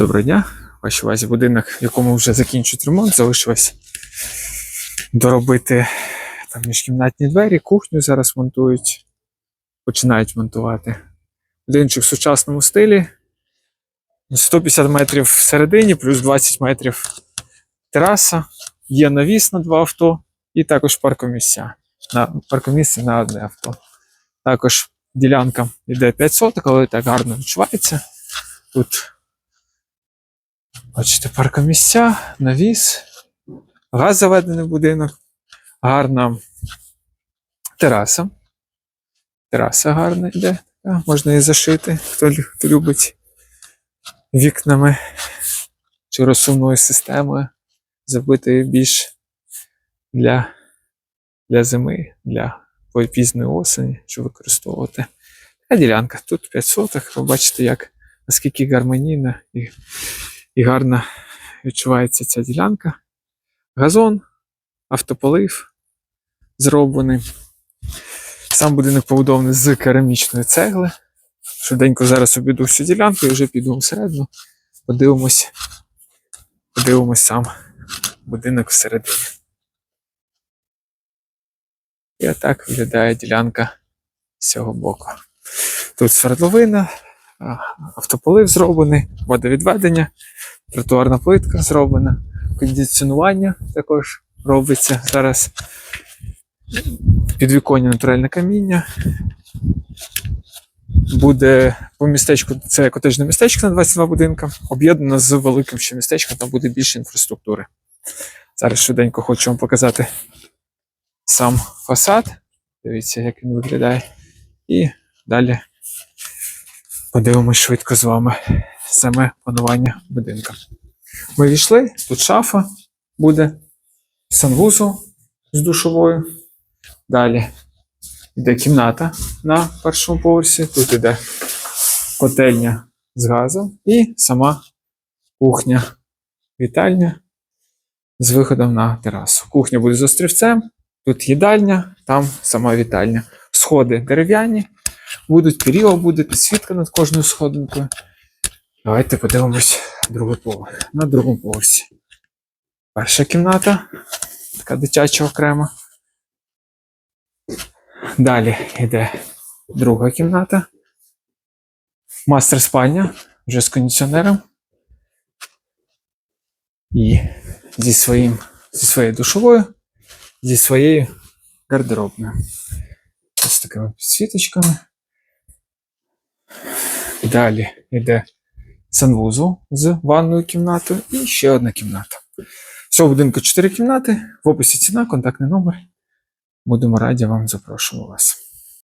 Доброго дня. В вашій увазі будинок, в якому вже закінчують ремонт, залишилось доробити там міжкімнатні двері, кухню зараз монтують, починають монтувати. Будиночок в сучасному стилі. 150 метрів всередині, плюс 20 метрів тераса. Є навіс на два авто і також паркомісця. На паркомісце на одне авто. Також ділянка йде 5 соток, але так гарно відчувається. Тут Бачите, паркомісця, навіс, газ заведений в будинок, гарна тераса. Тераса гарна йде. Можна її зашити, хто, любить вікнами чи розсувною системою, забити більш для, для зими, для пізньої осені, щоб використовувати. Така ділянка. Тут 5 соток. Ви бачите, як наскільки гармонійна і і гарно відчувається ця ділянка. Газон, автополив зроблений. Сам будинок побудований з керамічної цегли. Швиденько зараз обійду всю ділянку і вже піду всередину. Подивимось, подивимось сам будинок всередині. І отак виглядає ділянка з цього боку. Тут свердловина, автополив зроблений, водовідведення, тротуарна плитка зроблена, кондиціонування також робиться зараз. Підвіконня натуральне каміння. Буде по містечку, це котежне містечко на 22 будинка, об'єднано з великим ще містечком, там буде більше інфраструктури. Зараз швиденько хочу вам показати сам фасад. Дивіться, як він виглядає. І далі подивимось швидко з вами саме планування будинка. Ми війшли, тут шафа буде, санвузол з душовою. Далі йде кімната на першому поверсі. Тут йде котельня з газом і сама кухня, вітальня з виходом на терасу. Кухня буде з острівцем, тут їдальня, там сама вітальня. Сходи дерев'яні, будуть період, буде підсвітка над кожною сходинкою. Давайте подивимось другий поверх. На другому поверсі. Перша кімната, така дитяча окрема. Далі йде друга кімната. Мастер спальня вже з кондиціонером. І зі, своїм, зі своєю душовою, зі своєю гардеробною. Ось такими підсвіточками. Далі йде санвузол з ванною кімнатою і ще одна кімната. Всього будинку 4 кімнати. В описі ціна, контактний номер. Будемо раді вам запрошувати вас.